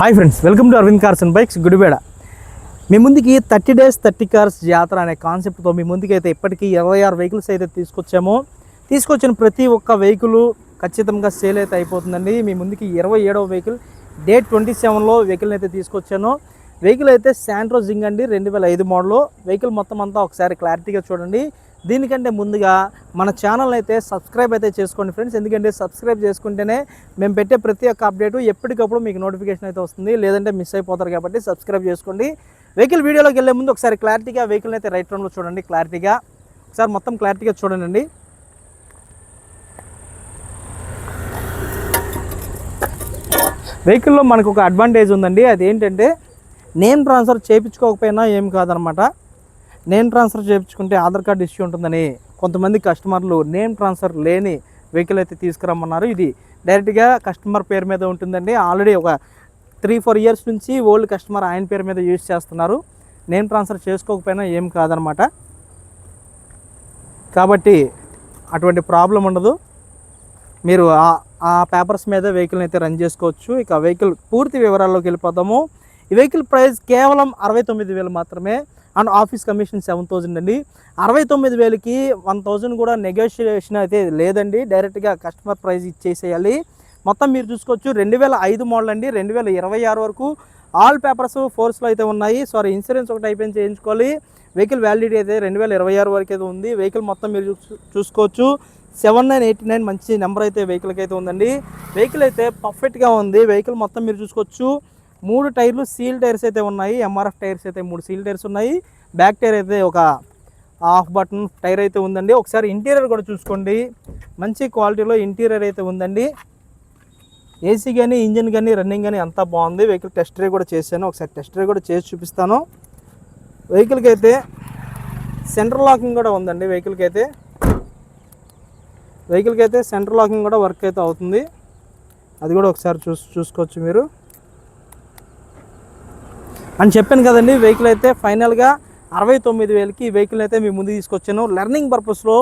Hi friends welcome to Aravind cars and bikes Gudibeda. మీ ముందుకి thirty days thirty cars జాతర అనే కాన్సెప్ట్తో మీ ముందుకి అయితే ఇప్పటికీ ఇరవై ఆరు వెహికల్స్ అయితే తీసుకొచ్చామో. తీసుకొచ్చిన ప్రతి ఒక్క వెహికల్ ఖచ్చితంగా సేల్ అయితే అయిపోతుందండి. మీ ముందుకి ఇరవై ఏడవ వెహికల్ డేట్ ట్వంటీ సెవెన్లో వెహికల్ అయితే తీసుకొచ్చాను. వెహికల్ అయితే శాంట్రో జింగ్ అండి రెండు వేల ఐదు మోడల్ వెహికల్ మొత్తం అంతా ఒకసారి క్లారిటీగా చూడండి. దీనికంటే ముందుగా మన ఛానల్ అయితే సబ్స్క్రైబ్ అయితే చేసుకోండి ఫ్రెండ్స్ ఎందుకంటే సబ్స్క్రైబ్ చేసుకుంటేనే మేము పెట్టే ప్రతి ఒక్క అప్డేటు ఎప్పటికప్పుడు మీకు నోటిఫికేషన్ అయితే వస్తుంది. లేదంటే మిస్ అయిపోతారు కాబట్టి సబ్స్క్రైబ్ చేసుకోండి. వెహికల్ వీడియోలోకి వెళ్ళే ముందు ఒకసారి క్లారిటీగా వెహికల్ అయితే రైట్ రౌండ్లో చూడండి క్లారిటీగా ఒకసారి మొత్తం క్లారిటీగా చూడండి. వెహికల్లో మనకు ఒక అడ్వాంటేజ్ ఉందండి. అది ఏంటంటే నేమ్ ట్రాన్స్ఫర్ చేయించుకోకపోయినా ఏం కాదనమాట. నేమ్ ట్రాన్స్ఫర్ చేయించుకుంటే ఆధార్ కార్డు ఇష్యూ ఉంటుందని కొంతమంది కస్టమర్లు నేమ్ ట్రాన్స్ఫర్ లేని వెహికల్ అయితే తీసుకురమ్మన్నారు. ఇది డైరెక్ట్గా కస్టమర్ పేరు మీద ఉంటుందండి. ఆల్రెడీ ఒక త్రీ ఫోర్ ఇయర్స్ నుంచి ఓల్డ్ కస్టమర్ ఆయన పేరు మీద యూజ్ చేస్తున్నారు. నేమ్ ట్రాన్స్ఫర్ చేసుకోకపోయినా ఏం కాదనమాట. కాబట్టి అటువంటి ప్రాబ్లం ఉండదు. మీరు ఆ- ఆ పేపర్స్ మీద వెహికల్ని అయితే రన్ చేసుకోవచ్చు. ఇక వెహికల్ పూర్తి వివరాల్లోకి వెళ్ళిపోతాము ఈ వెహికల్ ప్రైస్ కేవలం అరవై తొమ్మిది వేలు మాత్రమే. And office commission seven thousand అండి. అరవై తొమ్మిది వేలకి వన్ థౌజండ్ కూడా నెగోషియేషన్ అయితే లేదండి. డైరెక్ట్గా కస్టమర్ ప్రైస్ ఇచ్చేసేయాలి. మొత్తం మీరు చూసుకోవచ్చు రెండు వేల ఐదు మోడల్ అండి. రెండు వేల ఇరవై ఆరు వరకు ఆల్ పేపర్స్ ఫోర్స్లో అయితే ఉన్నాయి. సారీ ఇన్సూరెన్స్ ఒకటి అయిపోయింది చేయించుకోవాలి. వెహికల్ వ్యాలిడిటీ అయితే రెండు వేల ఇరవై ఆరు వరకు అయితే ఉంది. వెహికల్ మొత్తం మీరు చూ- చూసుకోవచ్చు. సెవెన్ నైన్ ఎయిటీ నైన్ మంచి నెంబర్ అయితే వెహికల్కి అయితే ఉందండి. వెహికల్ అయితే పర్ఫెక్ట్గా ఉంది. వెహికల్ మొత్తం మీరు చూసుకోవచ్చు. మూడు టైర్లు సీల్ టైర్స్ అయితే ఉన్నాయి ఎంఆర్ఎఫ్ టైర్స్ అయితే మూడు సీల్ టైర్స్ ఉన్నాయి. బ్యాక్ టైర్ అయితే ఒక హాఫ్ బటన్ టైర్ అయితే ఉందండి. ఒకసారి ఇంటీరియర్ కూడా చూసుకోండి. మంచి క్వాలిటీలో ఇంటీరియర్ అయితే ఉందండి. ఏసీ కానీ ఇంజిన్ కానీ రన్నింగ్ కానీ అంతా బాగుంది. వెహికల్ టెస్ట్ డ్రైవ్ కూడా చేశాను. ఒకసారి టెస్ట్ డ్రైవ్ కూడా చేసి చూపిస్తాను. వెహికల్కి అయితే సెంటర్ లాకింగ్ కూడా ఉందండి వెహికల్కి అయితే. వెహికల్కి అయితే సెంటర్ లాకింగ్ కూడా వర్క్ అయితే అవుతుంది. అది కూడా ఒకసారి చూస్ చూసుకోవచ్చు మీరు. అని చెప్పాను కదండి వెహికల్ అయితే ఫైనల్గా అరవై తొమ్మిది వేలకి ఈ వెహికల్ అయితే మీ ముందు తీసుకొచ్చాను. లెర్నింగ్ పర్పస్లో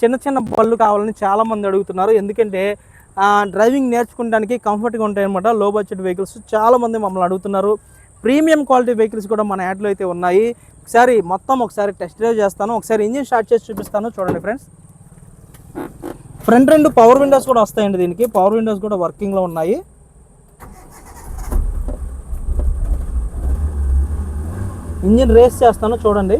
చిన్న చిన్న బళ్ళు కావాలని చాలామంది అడుగుతున్నారు. ఎందుకంటే డ్రైవింగ్ నేర్చుకోవడానికి కంఫర్ట్గా ఉంటాయన్నమాట. లో బడ్జెట్ వెహికల్స్ చాలామంది మమ్మల్ని అడుగుతున్నారు. ప్రీమియం క్వాలిటీ వెహికల్స్ కూడా మన యాడ్లో అయితే ఉన్నాయి. ఒకసారి మొత్తం ఒకసారి టెస్ట్ డ్రైవ్ చేస్తాను. ఒకసారి ఇంజిన్ స్టార్ట్ చేసి చూపిస్తాను. చూడండి ఫ్రెండ్స్ ఫ్రంట్ రెండు పవర్ విండోస్ కూడా వస్తాయండి దీనికి. పవర్ విండోస్ కూడా వర్కింగ్లో ఉన్నాయి. ఇంజిన్ రేస్ చేస్తాను చూడండి.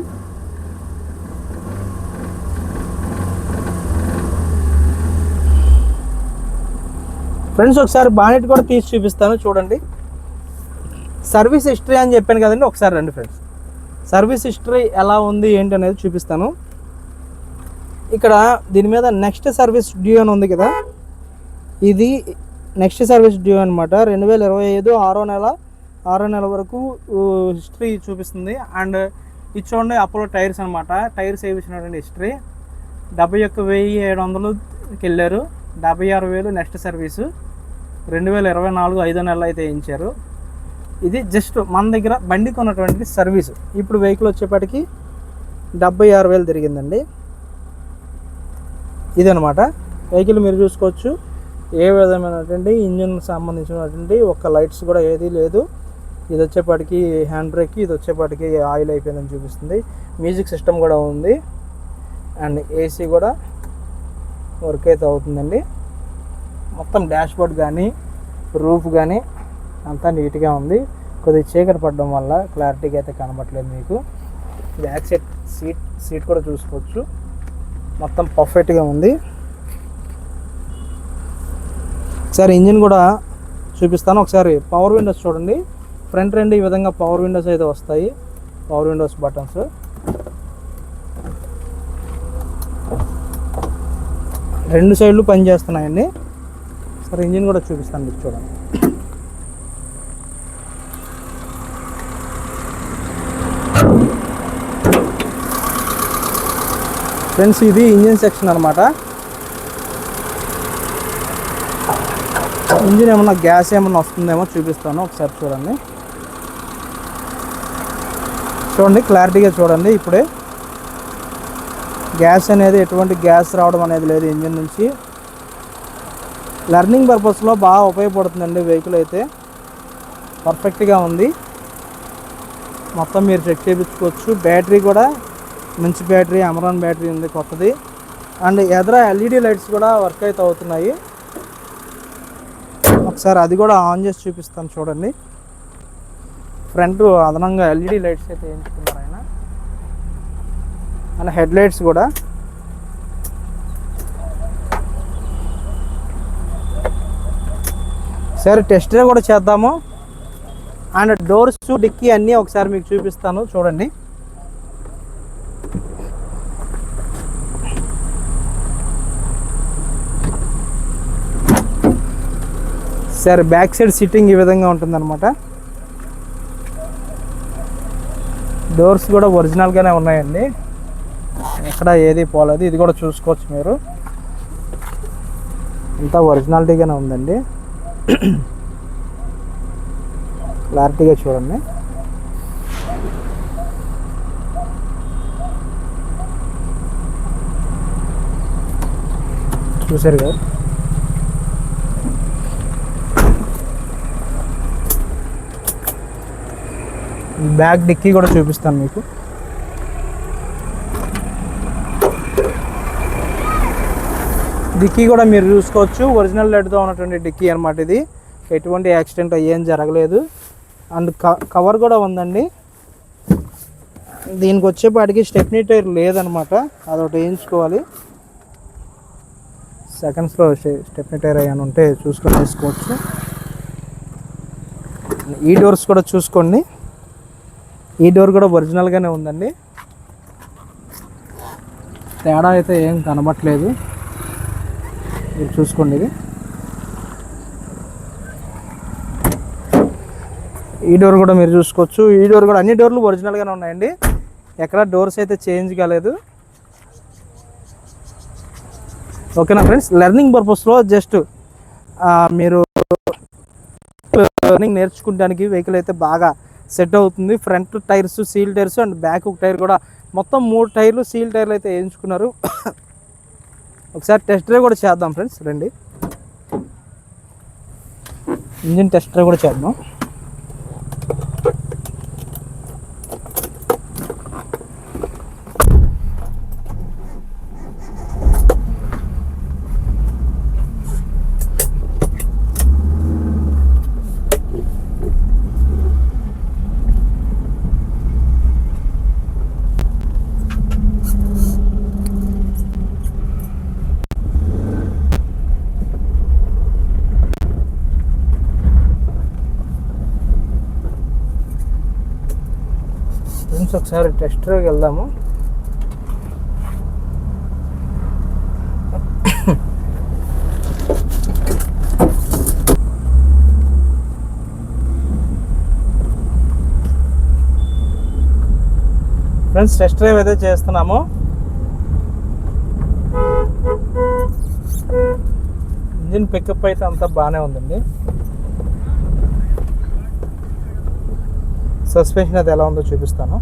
ఫ్రెండ్స్ ఒకసారి బానెట్ కూడా తీసి చూపిస్తాను చూడండి. సర్వీస్ హిస్టరీ అని చెప్పాను కదండి ఒకసారి రండి ఫ్రెండ్స్. సర్వీస్ హిస్టరీ ఎలా ఉంది ఏంటి అనేది చూపిస్తాను. ఇక్కడ దీని మీద నెక్స్ట్ సర్వీస్ డ్యూ అని ఉంది కదా. ఇది నెక్స్ట్ సర్వీస్ డ్యూ అనమాట రెండు వేల ఇరవై ఐదు ఆరో నెల ఆరో నెల వరకు హిస్టరీ చూపిస్తుంది. అండ్ ఇది చూడండి అపోలో టైర్స్ అనమాట టైర్స్ ఏ హిస్టరీ. డెబ్బై ఒక్క వెయ్యి ఏడు వందలుకి వెళ్ళారు. డెబ్బై ఆరు వేలు నెక్స్ట్ సర్వీసు. రెండు వేల ఇరవై నాలుగు ఐదో నెలలు అయితే వేయించారు. ఇది జస్ట్ మన దగ్గర బండి కొన్నటువంటి సర్వీసు. ఇప్పుడు వెహికల్ వచ్చేప్పటికి డెబ్బై ఆరు వేలు తిరిగిందండి. ఇదనమాట వెహికల్ మీరు చూసుకోవచ్చు. ఏ విధమైనటువంటి ఇంజిన్ సంబంధించినటువంటి ఒక్క లైట్స్ కూడా ఏది లేదు. ఇది వచ్చేపాటికి హ్యాండ్ బ్రేక్ ఇది వచ్చేపాటికి ఆయిల్ అయిపోయిందని చూపిస్తుంది. మ్యూజిక్ సిస్టమ్ కూడా ఉంది. అండ్ ఏసీ కూడా వర్క్ అయితే అవుతుందండి. మొత్తం డాష్ బోర్డ్ కానీ రూఫ్ కానీ అంతా నీట్గా ఉంది. కొద్దిగా చీకటి పడడం వల్ల క్లారిటీగా అయితే కనబడట్లేదు మీకు. బ్యాక్ సైడ్ సీట్ సీట్ కూడా చూసుకోవచ్చు. మొత్తం పర్ఫెక్ట్గా ఉంది. సార్ ఇంజిన్ కూడా చూపిస్తాను. ఒకసారి పవర్ విండోస్ చూడండి. ఫ్రంట్ రెండు ఈ విధంగా పవర్ విండోస్ అయితే వస్తాయి. Power windows buttons. రెండు సైడ్లు పనిచేస్తున్నాయండి సరే ఇంజిన్ కూడా చూపిస్తాను మీకు చూడండి. ఫ్రెండ్స్ ఇది ఇంజిన్ సెక్షన్ అనమాట ఇంజిన్ ఏమన్నా గ్యాస్ ఏమన్నా వస్తుందేమో చూపిస్తాను. ఒకసారి చూడండి. చూడండి క్లారిటీగా చూడండి ఇప్పుడే. గ్యాస్ అనేది ఎటువంటి గ్యాస్ రావడం అనేది లేదు ఇంజిన్ నుంచి. లెర్నింగ్ పర్పస్లో బాగా ఉపయోగపడుతుందండి వెహికల్ అయితే. పర్ఫెక్ట్గా ఉంది. మొత్తం మీరు చెక్ చేయించుకోవచ్చు. బ్యాటరీ కూడా మంచి బ్యాటరీ అమరాన్ బ్యాటరీ ఉంది కొత్తది. అండ్ ఎదర ఎల్ఈడి లైట్స్ కూడా వర్క్ అయితే అవుతున్నాయి. ఒకసారి అది కూడా ఆన్ చేసి చూపిస్తాను చూడండి. ఫ్రంట్ అదనంగా ఎల్ఈడి లైట్స్ అయితే వేయించుకున్నారు ఆయన. అండ్ హెడ్ లైట్స్ కూడా. సరే టెస్ట్ డ్రైవ్ కూడా చేద్దాము. అండ్ డోర్స్ డిక్కీ అన్నీ ఒకసారి మీకు చూపిస్తాను. చూడండి. సరే బ్యాక్ సైడ్ సిట్టింగ్ ఈ విధంగా ఉంటుందన్నమాట. డోర్స్ కూడా ఒరిజినల్గానే ఉన్నాయండి. ఎక్కడ ఏది పోలేదు. ఇది కూడా చూసుకోవచ్చు మీరు. అంతా ఒరిజినాలిటీగానే ఉందండి. క్లారిటీగా చూడండి. చూసారు కదా? బ్యాగ్ డిక్కీ కూడా చూపిస్తాను మీకు. డిక్కీ కూడా మీరు చూసుకోవచ్చు. ఒరిజినల్ లెడ్తో ఉన్నటువంటి డిక్కీ అనమాట ఇది. ఎటువంటి యాక్సిడెంట్ అయ్యేం జరగలేదు. అండ్ కవర్ కూడా ఉందండి. దీనికి వచ్చేపాటికి స్టెప్నీ టైర్ లేదనమాట అదొకటి వేయించుకోవాలి. సెకండ్స్లో స్టెప్నీ టైర్ అయ్యాను ఉంటే చూసుకొని వేసుకోవచ్చు. ఈ డోర్స్ కూడా చూసుకోండి. ఈ డోర్ కూడా ఒరిజినల్గానే ఉందండి. తేడా అయితే ఏం కనబట్లేదు మీరు చూసుకోండి ఇది. ఈ డోర్ కూడా మీరు చూసుకోవచ్చు. ఈ డోర్ కూడా అన్ని డోర్లు ఒరిజినల్గానే ఉన్నాయండి. ఎక్కడ డోర్స్ అయితే చేంజ్ కాలేదు. ఓకేనా ఫ్రెండ్స్? లెర్నింగ్ పర్పస్లో జస్ట్ మీరు లెర్నింగ్ నేర్చుకోవడానికి వెహికల్ అయితే బాగా సెట్ అవుతుంది. Front tyres seal tyres and back tyre కూడా. మొత్తం మూడు టైర్లు సీల్ టైర్లు అయితే వేయించుకున్నారు. ఒకసారి టెస్ట్ డ్రైవ్ కూడా చేద్దాం ఫ్రెండ్స్ రండి. ఇంజిన్ టెస్ట్ డ్రైవ్ కూడా చేద్దాం. ఫ్రెండ్స్ ఒకసారి టెస్ట్ డ్రైవ్కి వెళ్దాము. ఫ్రెండ్స్ టెస్ట్ డ్రైవ్ అయితే చేస్తున్నాము. ఇంజిన్ పికప్ అయితే అంతా బాగానే ఉందండి. సస్పెన్షన్ అది ఎలా ఉందో చూపిస్తాను.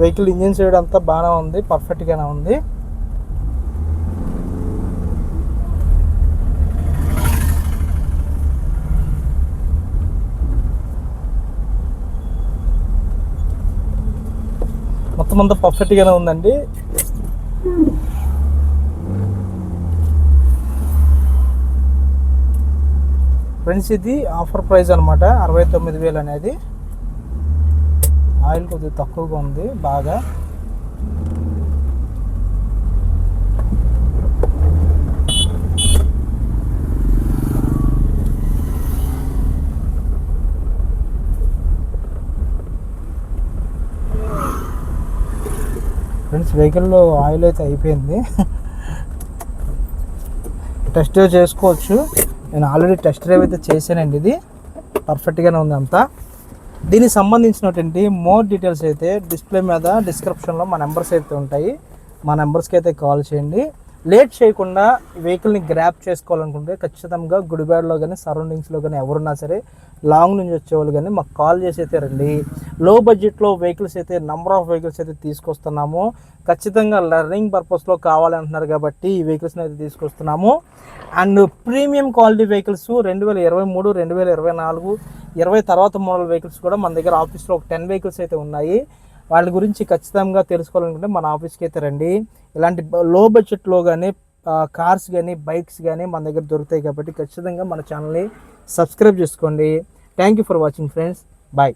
వెహికల్ ఇంజిన్ సైడ్ అంతా బాగానే ఉంది పర్ఫెక్ట్గానే ఉంది. మొత్తం అంతా పర్ఫెక్ట్గానే ఉందండి. ఫ్రెండ్స్ ఇది ఆఫర్ ప్రైస్ అనమాట అరవై తొమ్మిది వేలు అనేది. ఆయిల్ కొద్దిగా తక్కువగా ఉంది బాగా. ఫ్రెండ్స్ వెహికల్లో ఆయిల్ అయితే అయిపోయింది. టెస్ట్ డ్రైవ్ చేసుకోవచ్చు. నేను ఆల్రెడీ టెస్ట్ డ్రైవ్ అయితే చేశానండి ఇది. పర్ఫెక్ట్గానే ఉంది అంతా. దీనికి సంబంధించినటువంటి మోర్ డీటెయిల్స్ అయితే డిస్ప్లే మీద డిస్క్రిప్షన్లో మా నెంబర్స్ అయితే ఉంటాయి. మా నెంబర్స్కి అయితే కాల్ చేయండి. లేట్ చేయకుండా వెహికల్ని గ్రాప్ చేసుకోవాలనుకుంటే ఖచ్చితంగా గుడిబాడలో కానీ సరౌండింగ్స్లో కానీ ఎవరున్నా సరే లాంగ్ నుంచి వచ్చేవాళ్ళు కానీ మాకు కాల్ చేసి అయితే రండి. లో బడ్జెట్లో వెహికల్స్ అయితే నంబర్ ఆఫ్ వెహికల్స్ అయితే తీసుకొస్తున్నాము. ఖచ్చితంగా లెర్నింగ్ పర్పస్లో కావాలంటున్నారు కాబట్టి ఈ వెహికల్స్ని అయితే తీసుకొస్తున్నాము. అండ్ ప్రీమియం క్వాలిటీ వెహికల్స్ రెండు వేల ఇరవై మూడు రెండు వేల ఇరవై నాలుగు ఇరవై తర్వాత మోడల్ వెహికల్స్ కూడా మన దగ్గర ఆఫీస్లో ఒక టెన్ వెహికల్స్ అయితే ఉన్నాయి. వాళ్ళ గురించి ఖచ్చితంగా తెలుసుకోవాలనుకుంటే మన ఆఫీస్కి అయితే రండి. ఇలాంటి లో బడ్జెట్లో కానీ కార్స్ కానీ బైక్స్ కానీ మన దగ్గర దొరుకుతాయి కాబట్టి ఖచ్చితంగా మన ఛానల్ని సబ్స్క్రైబ్ చేసుకోండి. Thank you for watching friends bye